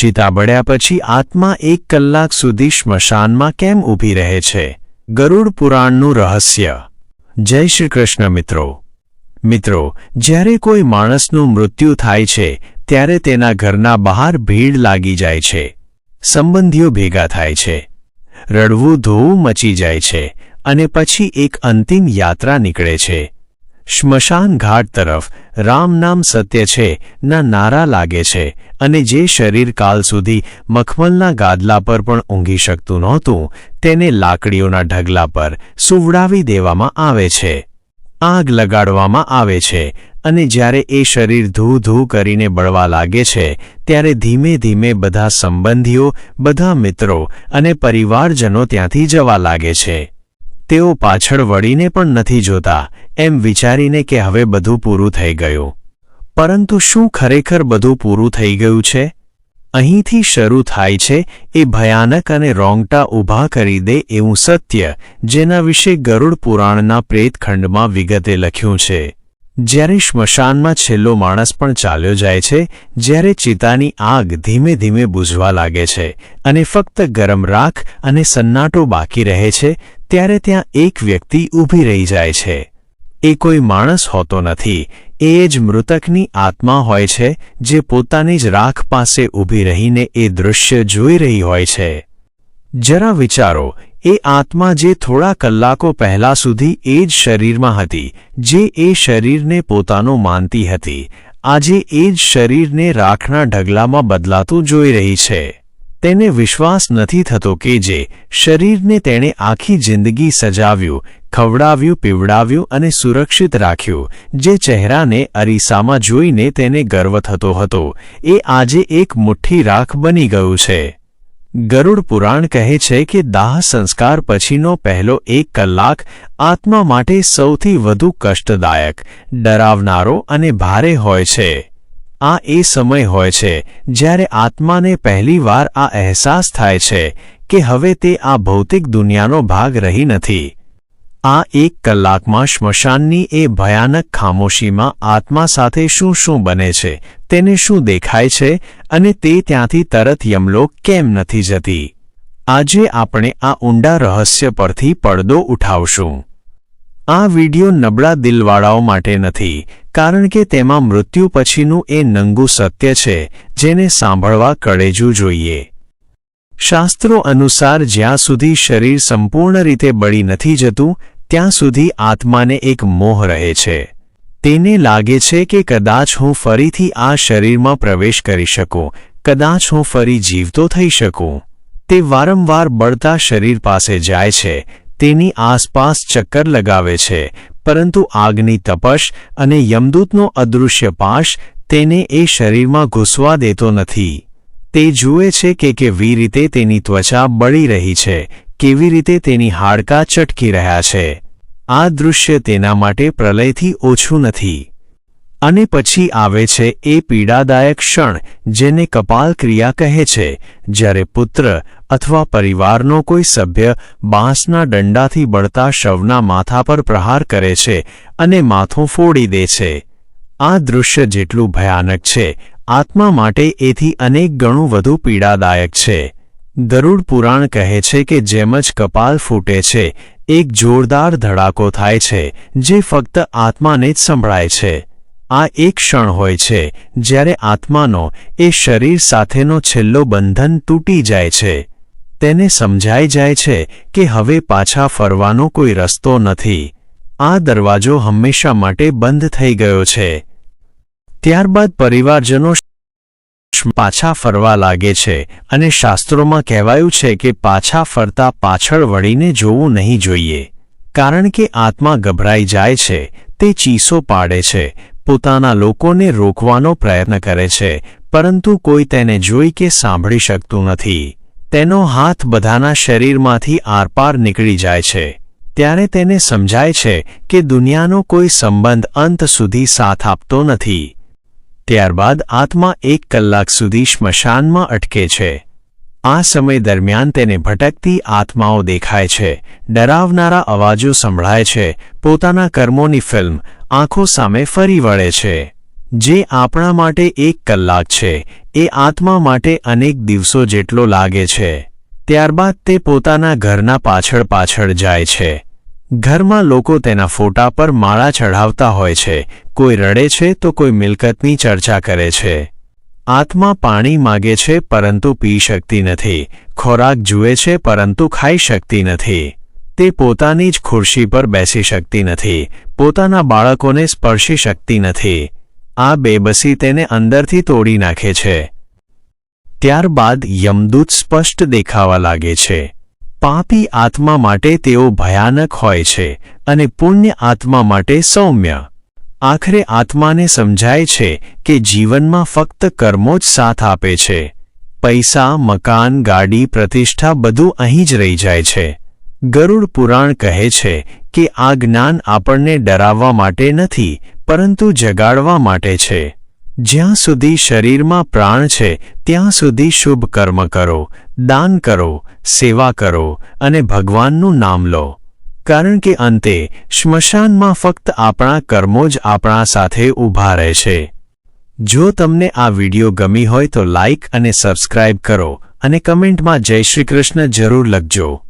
ચિતા બળ્યા પછી આત્મા એક કલાક સુધી સ્મશાનમાં કેમ ઊભી રહે છે? ગરુડ પુરાણનું રહસ્ય. જય શ્રી કૃષ્ણ મિત્રો. મિત્રો, જ્યારે કોઈ માણસનું મૃત્યુ થાય છે, ત્યારે તેના ઘરના બહાર ભીડ લાગી જાય છે. સંબંધીઓ ભેગા થાય છે. રડવું, ધોવું મચી જાય છે અને પછી એક અંતિમ યાત્રા નીકળે છે. શ્મશાન ઘાટ તરફ. રામ નામ સત્ય છે, ના નારા લાગે છે, અને જે શરીર કાલ સુધી મખમલના ગાદલા પર પણ ઊંઘી શકતું નહોતું, તેને લાકડીઓના ઢગલા પર સુવડાવી દેવામાં આવે છે. આગ લગાડવામાં આવે છે, અને જ્યારે એ શરીર ધૂ ધૂ કરીને બળવા લાગે છે, ત્યારે ધીમે ધીમે બધા સંબંધીઓ, બધા મિત્રો અને પરિવારજનો ત્યાંથી જવા લાગે છે. તેઓ પાછળ વળીને પણ નથી જોતા, એમ વિચારીને કે હવે બધું પૂરું થઈ ગયું. પરંતુ શું ખરેખર બધું પૂરું થઈ ગયું છે? અહીંથી શરૂ થાય છે એ ભયાનક અને રોંગટા ઊભા કરી દે એવું સત્ય, જેના વિશે ગરુડ પુરાણના પ્રેતખંડમાં વિગતે લખ્યું છે. જ્યારે શ્મશાનમાં છેલ્લો માણસ પણ ચાલ્યો જાય છે, જ્યારે ચિતાની આગ ધીમે ધીમે બુઝવા લાગે છે અને ફક્ત ગરમ રાખ અને સન્નાટો બાકી રહે છે, ત્યારે ત્યાં એક વ્યક્તિ ઊભી રહી જાય છે. એ કોઈ માણસ હોતો નથી. એ જ મૃતકની આત્મા હોય છે, જે પોતાની જ રાખ પાસે ઊભી રહીને એ દૃશ્ય જોઈ રહી હોય છે. જરા વિચારો એ આત્મા જે થોડા કલાકો પહેલા સુધી એ જ શરીરમાં હતી, જે એ શરીરને પોતાનું માનતી હતી, આજે એ જ શરીરને રાખના ઢગલામાં બદલાતું જોઈ રહી છે. તેને વિશ્વાસ નથી થતો કે જે શરીરને તેણે આખી જિંદગી સજાવ્યું, ખવડાવ્યું, પીવડાવ્યું અને સુરક્ષિત રાખ્યું, જે ચહેરાને અરીસામાં જોઈને તેને ગર્વ થતો હતો. એ આજે એક મુઠ્ઠી રાખ બની ગયું છે. ગરુડ પુરાણ કહે છે કે દાહ સંસ્કાર પછીનો પહેલો એક કલાક આત્મા માટે સૌથી વધુ કષ્ટદાયક, ડરાવનારો અને ભારે હોય છે. આ એ સમય હોય છે જ્યારે આત્માને પહેલીવાર આ અહેસાસ થાય છે કે હવે તે આ ભૌતિક દુનિયાનો ભાગ રહી નથી. આ એક કલાકમાં શ્મશાનની એ ભયાનક ખામોશીમાં આત્મા સાથે શું શું બને છે, તેને શું દેખાય છે અને તે ત્યાંથી તરત યમલોક કેમ નથી જતી? આજે આપણે આ ઊંડા રહસ્ય પરથી પડદો ઉઠાવશું. આ વિડિયો નબળા દિલવાળાઓ માટે નથી, કારણ કે તેમાં મૃત્યુ પછીનું એ નંગુ સત્ય છે, જેને સાંભળવા કળેજું જોઈએ. શાસ્ત્રો અનુસાર જ્યાં સુધી શરીર સંપૂર્ણ રીતે બળી નથી જતું ત્યાં સુધી આત્માને એક મોહ રહે છે. તેને લાગે છે કે કદાચ હું ફરીથી આ શરીરમાં પ્રવેશ કરી શકું, કદાચ હું ફરી જીવતો થઈ શકું. તે વારંવાર બળતા શરીર પાસે જાય છે, તેની આસપાસ ચક્કર લગાવે છે, પરંતુ આગની તપશ અને યમદૂતનો અદૃશ્ય પાશ તેને એ શરીરમાં ઘૂસવા દેતો નથી. તે જુએ છે કે કેવી રીતે તેની ત્વચા બળી રહી છે કેવી રીતે તેની હાડકાં ચટકી રહ્યા છે? આ દૃશ્ય તેના માટે પ્રલયથી ઓછું નથી. અને પછી આવે છે એ પીડાદાયક ક્ષણ જેને કપાલ ક્રિયા કહે છે, જ્યારે પુત્ર અથવા પરિવારનો કોઈ સભ્ય બાંસના દંડાથી બળતા શવના માથા પર પ્રહાર કરે છે અને માથું ફોડી દે છે. આ દૃશ્ય જેટલું ભયાનક છે, આત્મા માટે એથી અનેક ગણું વધુ પીડાદાયક છે. ગરુડ પુરાણ કહે છે કે જેમ જ કપાલ ફૂટે છે, એક જોરદાર ધડાકો થાય છે, જે ફક્ત આત્માને જ સંભળાય છે. આ એક ક્ષણ હોય છે, જ્યારે આત્માનો, એ શરીર સાથેનો છેલ્લો બંધન તૂટી જાય છે. તેને સમજાઈ જાય છે કે હવે પાછા ફરવાનો કોઈ રસ્તો નથી. આ દરવાજો હંમેશા માટે બંધ થઈ ગયો છે. ત્યારબાદ પરિવારજનો પાછા ફરવા લાગે છે અને શાસ્ત્રોમાં કહેવાયું છે કે પાછા ફરતા પાછળ વળીને જોવું નહીં જોઈએ. કારણ કે આત્મા ગભરાઈ જાય છે, તે ચીસો પાડે છે, પોતાના લોકોને રોકવાનો પ્રયત્ન કરે છે, પરંતુ કોઈ તેને જોઈ કે સાંભળી શકતું નથી. તેનો હાથ બધાના શરીરમાંથી આરપાર નીકળી જાય છે. ત્યારે તેને સમજાય છે કે દુનિયાનો કોઈ સંબંધ અંત સુધી સાથ આપતો નથી. ત્યારબાદ આત્મા એક કલાક સુધી સ્મશાનમાં અટકે છે. આ સમય દરમિયાન તેને ભટકતી આત્માઓ દેખાય છે. ડરાવનારા અવાજો સંભળાય છે. પોતાના કર્મોની ફિલ્મ આંખો સામે ફરી વળે છે. જે આપણા માટે એક કલાક છે. એ આત્મા માટે અનેક દિવસો જેટલો લાગે છે. ત્યારબાદ તે પોતાના ઘરના પાછળ પાછળ જાય છે. ઘરમાં લોકો તેના ફોટા પર માળા ચઢાવતા હોય છે. કોઈ રડે છે તો કોઈ મિલકતની ચર્ચા કરે છે. આત્મા પાણી માગે છે પરંતુ પી શકતી નથી. ખોરાક જુએ છે પરંતુ ખાઈ શકતી નથી. તે પોતાની જ ખુરશી પર બેસી શકતી નથી. પોતાના બાળકોને સ્પર્શી શકતી નથી. આ બેબસી તેને અંદરથી તોડી નાખે છે. ત્યારબાદ યમદૂત સ્પષ્ટ દેખાવા લાગે છે. પાપી આત્મા માટે તેઓ ભયાનક હોય છે અને પુણ્ય આત્મા માટે સૌમ્ય. આખરે આત્માને સમજાય છે કે જીવનમાં ફક્ત કર્મો જ સાથ આપે છે. પૈસા, મકાન, ગાડી, પ્રતિષ્ઠા બધું અહીં જ રહી જાય છે. ગરુડ પુરાણ કહે છે કે આ જ્ઞાન આપણને ડરાવવા માટે નથી, પરંતુ જગાડવા માટે છે. જ્યાં સુધી શરીરમાં પ્રાણ છે, ત્યાં સુધી શુભ કર્મ કરો, દાન કરો, સેવા કરો અને ભગવાનનું નામ લો. કારણ કે અંતે શ્મશાનમાં ફક્ત આપણા કર્મો જ આપણા સાથે ઊભા રહે છે. જો તમને આ વિડિયો ગમી હોય તો લાઇક અને સબસ્ક્રાઇબ કરો અને કમેન્ટમાં જય શ્રી કૃષ્ણ જરૂર લખજો.